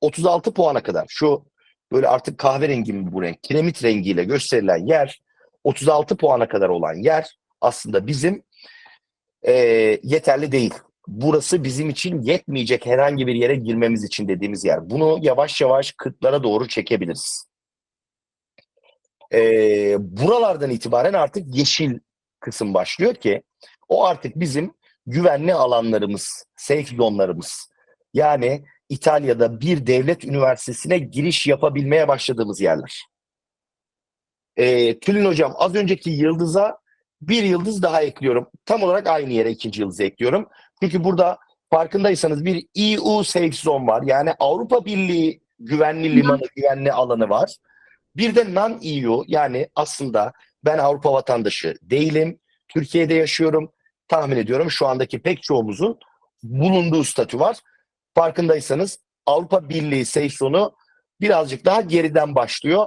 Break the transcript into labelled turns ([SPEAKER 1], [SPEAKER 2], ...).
[SPEAKER 1] 36 puana kadar şu böyle artık kahverengi mi bu renk kiremit rengiyle gösterilen yer 36 puana kadar olan yer aslında bizim eee, yeterli değil. Burası bizim için yetmeyecek herhangi bir yere girmemiz için dediğimiz yer. Bunu yavaş yavaş 40'lara doğru çekebiliriz. Eee, buralardan itibaren artık yeşil kısım başlıyor ki o artık bizim güvenli alanlarımız, safe zone'larımız. Yani İtalya'da bir devlet üniversitesine giriş yapabilmeye başladığımız yerler. Ee, Tülin Hocam az önceki yıldıza bir yıldız daha ekliyorum. Tam olarak aynı yere ikinci yıldızı ekliyorum. Çünkü burada farkındaysanız bir EU safe zone var. Yani Avrupa Birliği güvenli limanı, güvenli alanı var. Bir de non-EU yani aslında ben Avrupa vatandaşı değilim. Türkiye'de yaşıyorum. Tahmin ediyorum şu andaki pek çoğumuzun bulunduğu statü var. Farkındaysanız Avrupa Birliği zone'u birazcık daha geriden başlıyor.